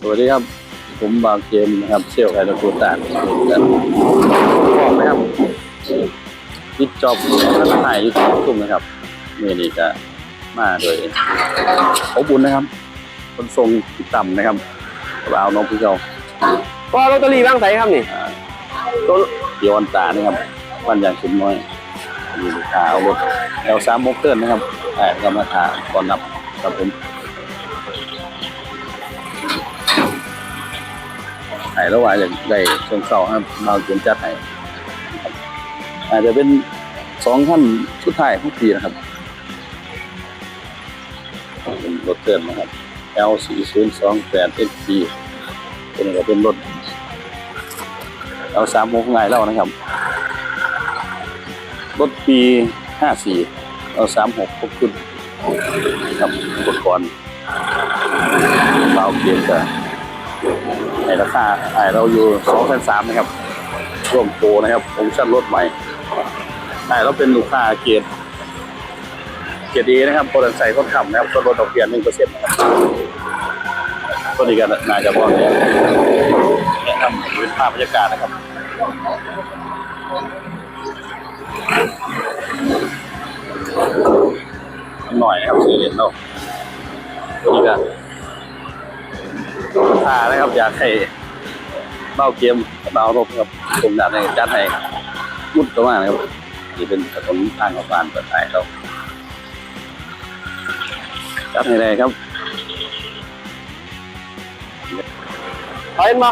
สวัสดีครับ ผมบางเกมนะครับเซลล์ไอรอนโคตานกันบอกนะครับทิดจอบท่านถ่ายอยู่ที่ตุ้มนะครับเมื่อนี้ก็มาโดยอบอุ่นนะครับ คนทรงติดต่ำนะครับเอาน้องพี่เจ้าก็ลอตเตอรี่บ้างไสครับนี่อ่าต้นเดียวอันตานะครับวันอย่างชุมน้อยมีลูกค้าเอารถแอลสามโมกเกิลนะครับแต่กำลังทาก่อนนับครับผม หายแล้วว่าอยางได้ช่วงเสาร์ครับเราเขียนจัดให้ครับอาจจะเป็นสองท่านสุดท้ายของปีนะครับเป็นรถเตือนนะครับ L 4 0 2 8 SP ตัวนี้ก็เป็นรถ L 3 6ไงแล้วนะครับ รถปี 54 L 3 6ครบชุดครับอุปกรณ์เราเกียนจะ ในราคาขายเราอยู่สองพันสามนะครับร่วมโปรนะครับโปรโมชั่นรถใหม่ขายเราเป็นลูกค้าเกียรติเกียรติดีนะครับโปรดันใส่ต้นคำนะครับต้นลดดอกเบี้ยหนึ่งเปอร์เซ็นต์ตัวนี้ก็น่าจะพอเนี่ยแนะนำเป็นภาพบรรยากาศนะครับหน่อยนะครับซื้อเหรียญเราตัานะครับ อยากให้เบ้าเกมเบ้ารบครับผมอยากให้จัดให้มุดก็มานะครับนี่เป็นถนนทางเข้าบ้านเปิดท้ายเราจัดให้ได้ครับเอาเห็นบ่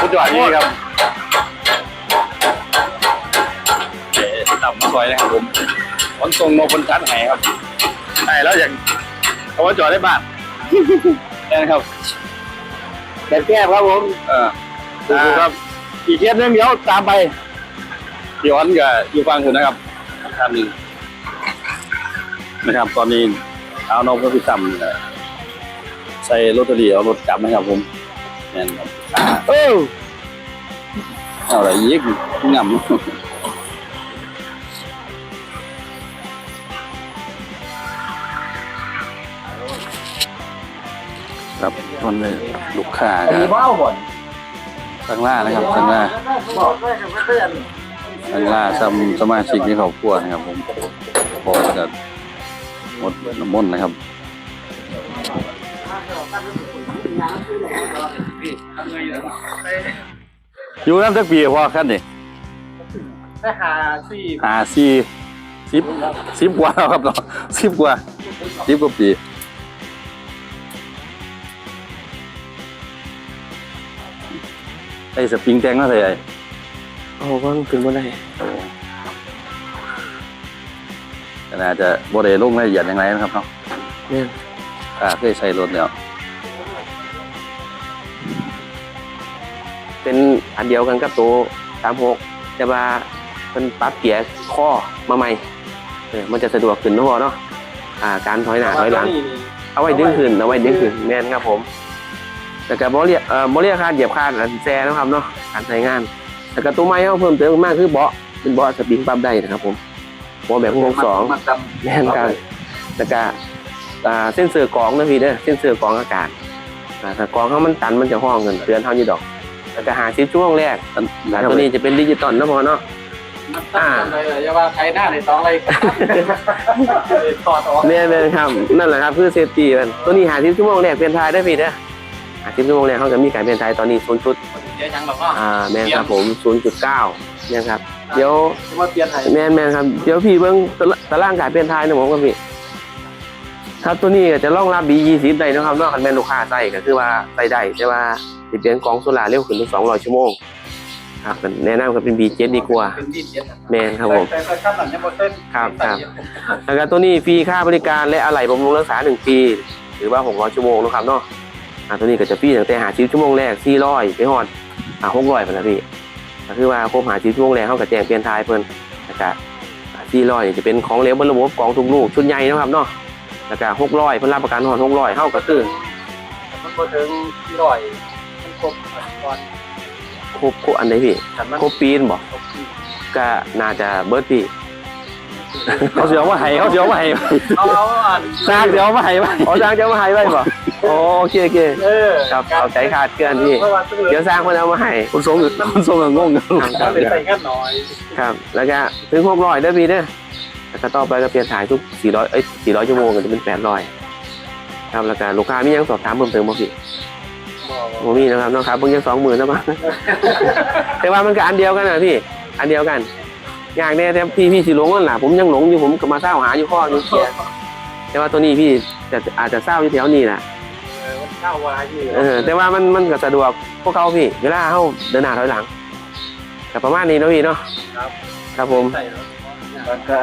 คุณจอดนี่ครับเอ่อต่ำมาซอยนะครับผมขนส่งโนคนจัดให้ครับ ใช่แล้วอย่างเขาว่าจอดได้บ้านแน่นะครับแบบแก้ครับผมเออดูครับ อีกเคสหนึงเดี๋ยวตามไปย้อนกับอยู่ฟังคุณนะครับท่านหนึ่งนะครับ ตอนนี้เอาน้องพระพิธรรมเนี่ยใส่ลอตเตอรี่เอารถกลับนะครับผมนี่นครับอ่าเออเอาอะไรยิกงำ ครับตอนนี้ลูกค้ามีครับเบ้าบ่นข้างล่างนะครับข้างล่างบอกได้กับเพื่อนทางล่าสมสมาชิกในครอบครัวนะครับ ผมพอจะหมดน้ำมนต์นะครับอยู่น้ำสักปีพอขั้นนี่ได้หาสี่หาสี่สิบสิบกว่าแล้วครับเนาะสิบกว่าสิบกว่าปี อ้สปริงแตงน่าใส่ไอ้โอ้ว่างถึงบ่ได้ก็น่าจะบริลงรายละเอียดอย่างไรนะครับเนาะเนี่ยอ่าเคยใช้รถแล้วเป็นอันเดียวกันกับตัวสามหกแต่ว่าเป็นปรั๊บเกียร์ข้อมาใหม่เออมันจะสะดวกขึ้นเนาะเนาะอ่าการถอยหน้าถอยหลัง เอาไว้ดึงขึ้นเอาไว้ดึงขึ้นแม่นครับผม แต่ก็บ่เรียกเอ่อบ่เรียกคาดเหยียบคาดอันแซ่นะครับเนาะการใช้งานแต่ก็ตัวไม้เขาเพิ่มเติมมากคือเบาะเป็นเบาะสปริงปั๊มได้นะครับผมเบาะแบบวงสองแม่นกันแล้วก็อ่าเส้นเสือกรองนะพี่เด้อเส้นเสือกรองอากาศอ่าถ้ากรองเขามันตันมันจะห้องเงินเตือนเท่านี้ดอก แล้วก็หาซิปช่วงแรกอันอ่าตัวนี้จะเป็นดิจิตอลนะพอเนาะอ่าอย่าว่าใครหน้าในสองอะไรถอดออกแม่นแม่นครับนั่นแหละครับคือเซฟตี้มันตัวนี้หาซิปชั่วโมงแรกเปลี่ยนทายได้อพี่เด้อ หาซิปชั่วโมงแรกเขาจะมีการเปลี่ยนทายตอนนี้ศูนย์จุดเดี๋ยวยังหรอกเนาะอ่าแม่นครับผม0.9เนี่ยครับเดี๋ยวว่าเปลี่ยนไทยแม่นแม่นครับเดี๋ยวพี่เบิ้งตะละตารางการเปลี่ยนทายนะผมกับพี่ครับตัวนี้ก็จะรองรับ B20 ได้นะครับเนอกคันแม่นลูกค้าใส่ก็คือว่าใส่ได้แต่ว่าสิเปลี่ยนกองโซลาร์เร็วขึ้นถึง200 ชั่วโมงครับก็แนะนำก็เป็น B7 ดีกว่าเป็นดีเจ็ดแม่นครับผมแต่แต่ขั้นหลังยังบ่เต้นครับครับแล้วก็ตัวนี้ฟรีค่าบริการและอะไหล่บำรุงรักษา 1 ปี หรือว่า 600 ชั่วโมงนะครับเนาะ อ่าตัวนี้ก็จะฟรีตั้งแต่หาชิปชั่วโมงแรก400ไปฮอดอ่า600ไปนะพี่ก็คือว่าครบหาชิปชั่วโมงแรกเขาก็แจ้งเปลี่ยนทายเพิ่นแล้วก็400นี่จะเป็นของเหลวบนระบบกองทุกลูกชุดใหญ่นะครับเนาะแล้วก็600เพิ่นรับประกันฮอด600เฮาก็คือมันบ่ถึงที่ร้อยมันครบก่อนครบครบอันไหนพี่ฉันมันครบปีนบ่ครบที่ก็น่าจะเบิดพี่ เขาเสียวมาให้เขาเสียวมาให้เอาเอาอ่านซากเสียวมาให้ไว้อ๋อสร้างจะมาให้ไว้บ่โอโอเคโอเคเออครับเอาใจขาดเกินพี่เพราะว่าต้องเดี๋ยวสร้างมันเอามาให้คนทรงคนทรงก็งงกันเอาไปใส่กันหน่อยครับ แล้วก็ถึงหกร้อยเด้อพี่เด้อแล้วก็ต่อไปก็เปลี่ยนถ่ายทุกสี่ร้อยเอ้ยสี่ร้อยชั่วโมงก็จะเป็นแปดร้อยครับแล้วก็ลูกค้ามียังสอบถามเพิ่มเติมบ่พี่บ่มีนะครับน้องครับเพิ่งยังสองหมื่นนะมั้งแต่ว่ามันก็อันเดียวกันนะพี่ อันเดียวกันอ ยากเนี่ยแต่พี่พี่สิหลงนั่นแหละผมยังหลงอยู่ผมก็มาเศร้าหาอยู่ข้ออยู่เคลียร์แต่ว่าตัวนี้พี่จะอาจจะเศร้าอยู่แถวนี้แหละเออมันเข้าวาอยู่เออแต่ว่ามันมันก็สะดวกพวกเขาพี่เวลาเขาเดินหน้าถอยหลังแต่ประมาณนี้เนาะพี่เนาะครับ ครับผมใส่แล้วมันก็